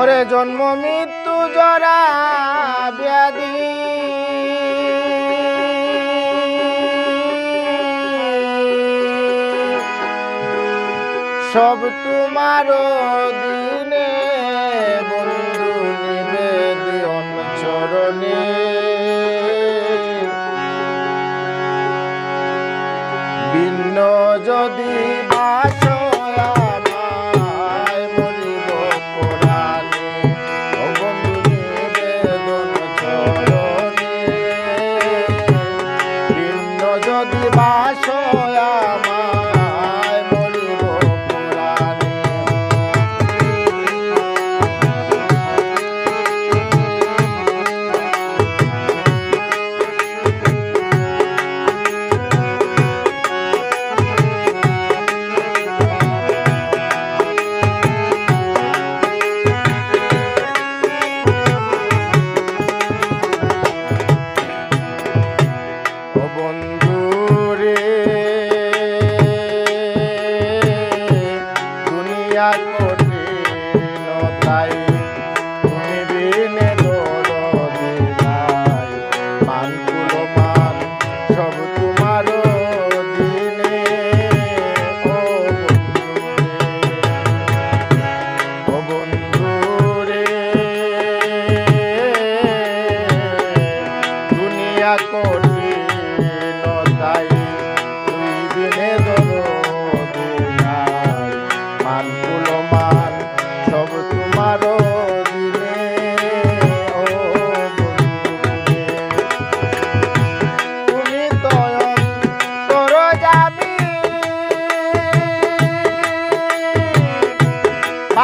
ওরে জন্ম মৃত্যু জরা ব্যাধি। সব তোমার দিনে বন্ধু নিবেদন চরণে। বিন্ন যদি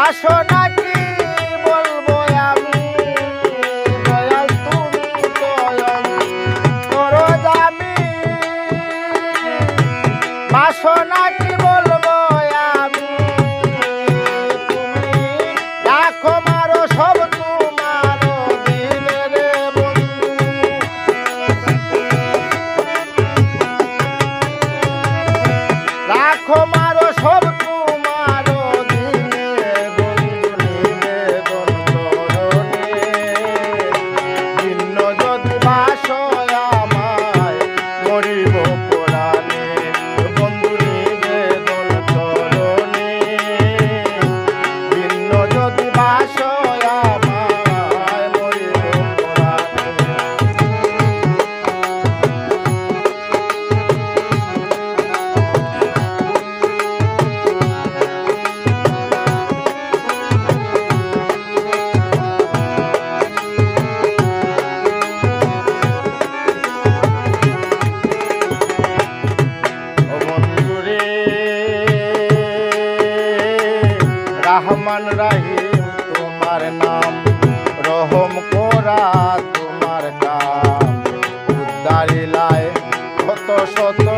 আসো শত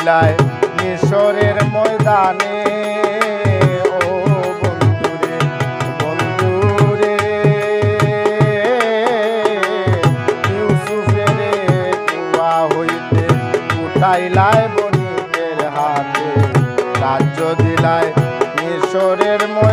বিলায় মিশরের ময়দানে। ও বন্ধুরে বন্ধুরে, ইউসুফের কুয়া হইতে উঠাইলায় বণিকের হাতে। রাজ্য দিলায় মিশরের ময়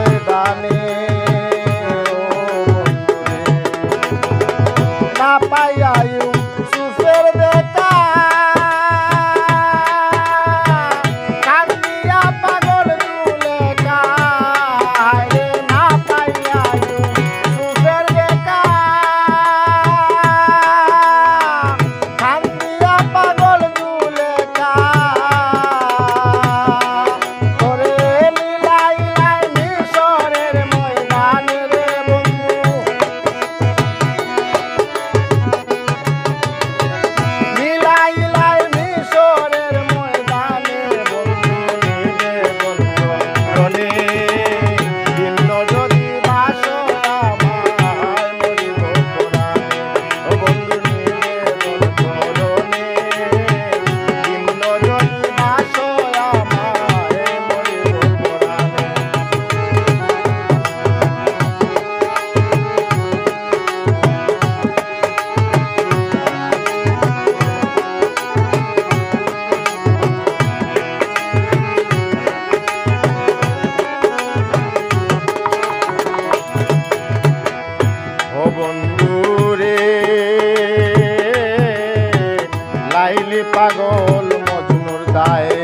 পাগল মজনুর দায়ে।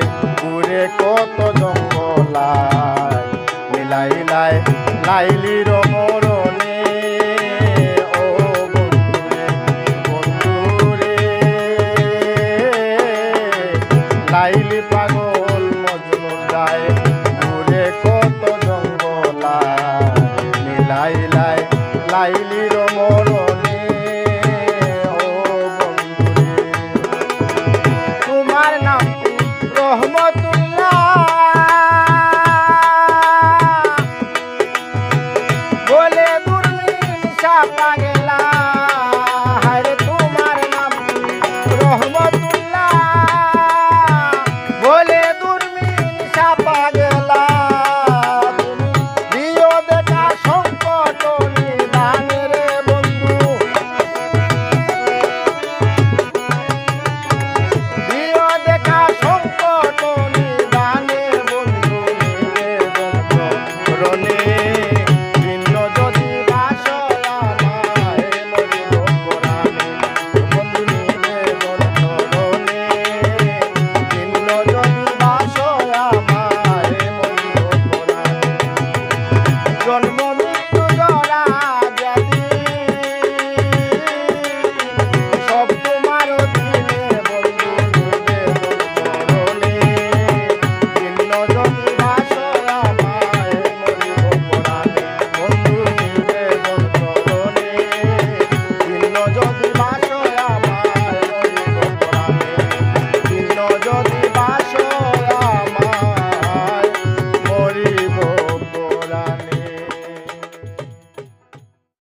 chapa Johnny